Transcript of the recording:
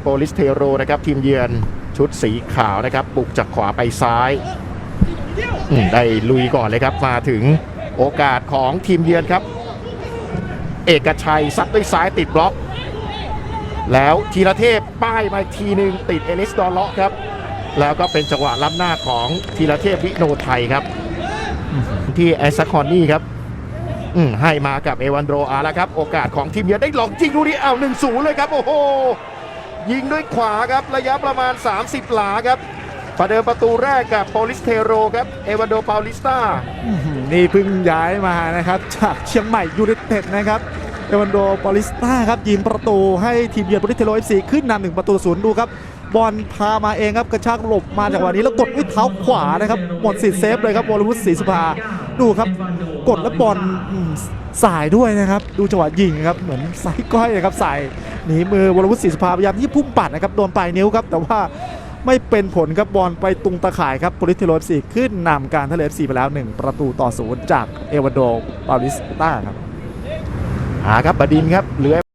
โปลิสเทโรนะครับทีมเยือนชุดสีขาวนะครับบุกจากขวาไปซ้ายได้ลุยก่อนเลยครับมาถึงโอกาสของทีมเยือนครับ เอกชัยซัดด้วยซ้ายติดบล็อก แล้วธีรเทพป้ายมาทีหนึ่งติดเอลิสดอลเลาะครับ แล้วก็เป็นจังหวะล้ำหน้าของธีรเทพวิโนไทยครับ ที่แอสซาคอนนี่ครับให้มากับเอวันโดอาแล้วครับ โอกาสของทีมเยือนได้ลองยิงดูดิเอาหนึ่งศูนย์เลยครับ โอ้โห ยิงด้วยขวาครับระยะประมาณ 30 หลาครับประเดิมประตูแรกกับโปลิสเทโรครับ เอวันโดปาลิสตานี่เพิ่งย้ายมานะครับจากเชียงใหม่ยูไนเต็ดนะครับเอวันโดปอลิสตาครับยิงประตูให้ทีมเยือนบริสเทโรเอฟซีขึ้นนำหนึ่งประตูศูนย์ดูครับบอลพามาเองครับกระชากหลบมาจากวันนี้แล้วกดด้วยเท้าขวานะครับหมดสิทธิ์เซฟเลยครับวรวุฒิศรีสุภาดูครับ กดแล้วบอล สายด้วยนะครับ ดูจังหวะยิงครับเหมือนสายก้อยนะครับสายหนีมือวรวุฒิศรีสุภาพยายามที่พุ่งปัดนะครับโดนปลายนิ้วครับแต่ว่าไม่เป็นผลครับบอลไปตุงตะข่ายครับโปลิสเทโรฟซีขึ้นนำการทะเลฟซีไปแล้ว 1 ประตูต่อศูนย์จากเอวาโดปาลิสต้าครับหาครับบดินครับเหลือ